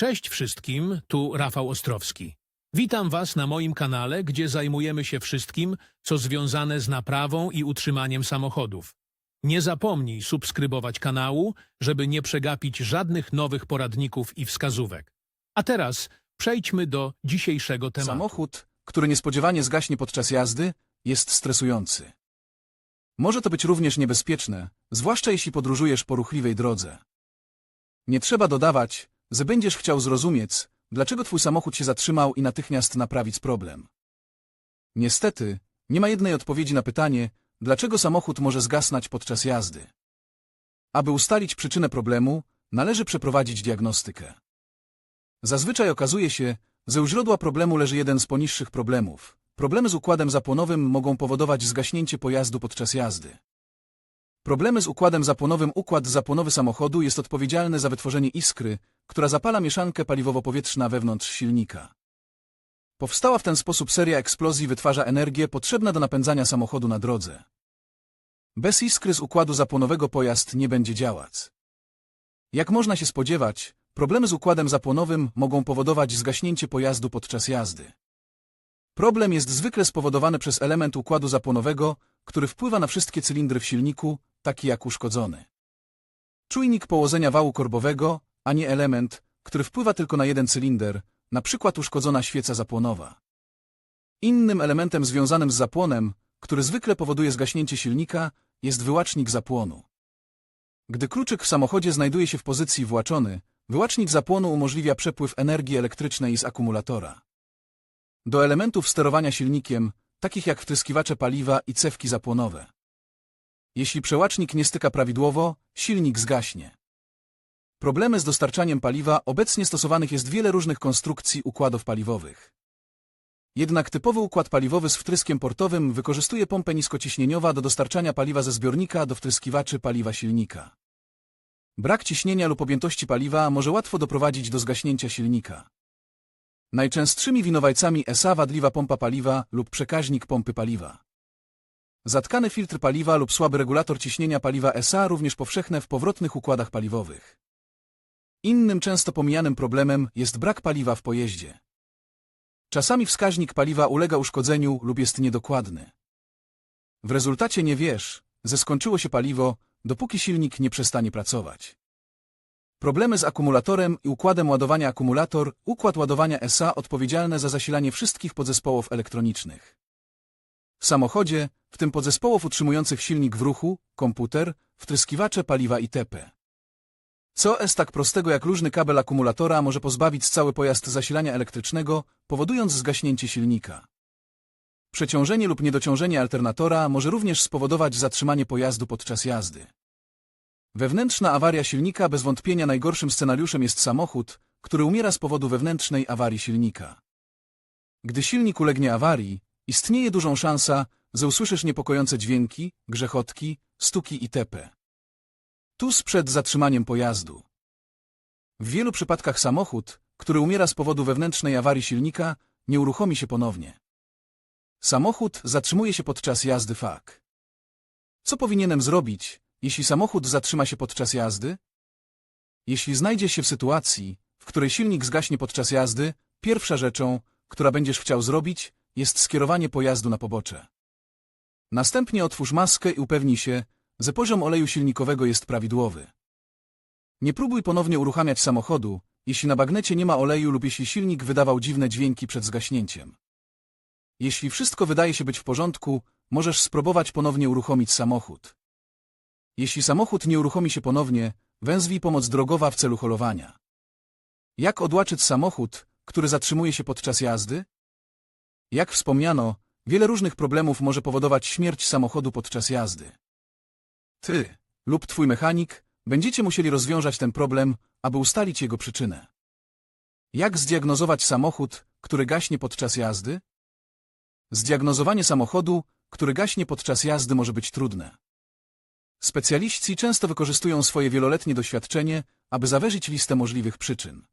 Cześć wszystkim, tu Rafał Ostrowski. Witam Was na moim kanale, gdzie zajmujemy się wszystkim, co związane z naprawą i utrzymaniem samochodów. Nie zapomnij subskrybować kanału, żeby nie przegapić żadnych nowych poradników i wskazówek. A teraz przejdźmy do dzisiejszego tematu. Samochód, który niespodziewanie zgaśnie podczas jazdy, jest stresujący. Może to być również niebezpieczne, zwłaszcza jeśli podróżujesz po ruchliwej drodze. Nie trzeba dodawać, że będziesz chciał zrozumieć, dlaczego twój samochód się zatrzymał i natychmiast naprawić problem. Niestety, nie ma jednej odpowiedzi na pytanie, dlaczego samochód może zgasnąć podczas jazdy. Aby ustalić przyczynę problemu, należy przeprowadzić diagnostykę. Zazwyczaj okazuje się, że u źródła problemu leży jeden z poniższych problemów. Problemy z układem zapłonowym mogą powodować zgaśnięcie pojazdu podczas jazdy. Problemy z układem zapłonowym Układ zapłonowy samochodu jest odpowiedzialny za wytworzenie iskry, która zapala mieszankę paliwowo-powietrzna wewnątrz silnika. Powstała w ten sposób seria eksplozji wytwarza energię potrzebna do napędzania samochodu na drodze. Bez iskry z układu zapłonowego pojazd nie będzie działać. Jak można się spodziewać, problemy z układem zapłonowym mogą powodować zgaśnięcie pojazdu podczas jazdy. Problem jest zwykle spowodowany przez element układu zapłonowego, który wpływa na wszystkie cylindry w silniku, taki jak uszkodzony. Czujnik położenia wału korbowego, a nie element, który wpływa tylko na jeden cylinder, na przykład uszkodzona świeca zapłonowa. Innym elementem związanym z zapłonem, który zwykle powoduje zgaśnięcie silnika, jest wyłacznik zapłonu. Gdy kluczyk w samochodzie znajduje się w pozycji właczony, wyłacznik zapłonu umożliwia przepływ energii elektrycznej z akumulatora. Do elementów sterowania silnikiem, takich jak wtryskiwacze paliwa i cewki zapłonowe. Jeśli przełacznik nie styka prawidłowo, silnik zgaśnie. Problemy z dostarczaniem paliwa obecnie stosowanych jest wiele różnych konstrukcji układów paliwowych. Jednak typowy układ paliwowy z wtryskiem portowym wykorzystuje pompę niskociśnieniowa do dostarczania paliwa ze zbiornika do wtryskiwaczy paliwa silnika. Brak ciśnienia lub objętości paliwa może łatwo doprowadzić do zgaśnięcia silnika. Najczęstszymi winowajcami SA wadliwa pompa paliwa lub przekaźnik pompy paliwa. Zatkany filtr paliwa lub słaby regulator ciśnienia paliwa SA również powszechne w powrotnych układach paliwowych. Innym często pomijanym problemem jest brak paliwa w pojeździe. Czasami wskaźnik paliwa ulega uszkodzeniu lub jest niedokładny. W rezultacie nie wiesz, że skończyło się paliwo, dopóki silnik nie przestanie pracować. Problemy z akumulatorem i układem ładowania akumulator, układ ładowania SA odpowiedzialne za zasilanie wszystkich podzespołów elektronicznych. W samochodzie, w tym podzespołów utrzymujących silnik w ruchu, komputer, wtryskiwacze paliwa itp. Co jest tak prostego jak luźny kabel akumulatora może pozbawić cały pojazd zasilania elektrycznego, powodując zgaśnięcie silnika. Przeciążenie lub niedociążenie alternatora może również spowodować zatrzymanie pojazdu podczas jazdy. Wewnętrzna awaria silnika bez wątpienia najgorszym scenariuszem jest samochód, który umiera z powodu wewnętrznej awarii silnika. Gdy silnik ulegnie awarii, istnieje dużą szansa, że usłyszysz niepokojące dźwięki, grzechotki, stuki itp. Tuż przed zatrzymaniem pojazdu. W wielu przypadkach samochód, który umiera z powodu wewnętrznej awarii silnika, nie uruchomi się ponownie. Samochód zatrzymuje się podczas jazdy FAK. Co powinienem zrobić, jeśli samochód zatrzyma się podczas jazdy? Jeśli znajdziesz się w sytuacji, w której silnik zgaśnie podczas jazdy, pierwsza rzeczą, która będziesz chciał zrobić, jest skierowanie pojazdu na pobocze. Następnie otwórz maskę i upewnij się, że poziom oleju silnikowego jest prawidłowy. Nie próbuj ponownie uruchamiać samochodu, jeśli na bagnecie nie ma oleju lub jeśli silnik wydawał dziwne dźwięki przed zgaśnięciem. Jeśli wszystko wydaje się być w porządku, możesz spróbować ponownie uruchomić samochód. Jeśli samochód nie uruchomi się ponownie, wezwij pomoc drogowa w celu holowania. Jak odłaczyć samochód, który zatrzymuje się podczas jazdy? Jak wspomniano, wiele różnych problemów może powodować śmierć samochodu podczas jazdy. Ty lub twój mechanik będziecie musieli rozwiązać ten problem, aby ustalić jego przyczynę. Jak zdiagnozować samochód, który gaśnie podczas jazdy? Zdiagnozowanie samochodu, który gaśnie podczas jazdy może być trudne. Specjaliści często wykorzystują swoje wieloletnie doświadczenie, aby zawyżyć listę możliwych przyczyn.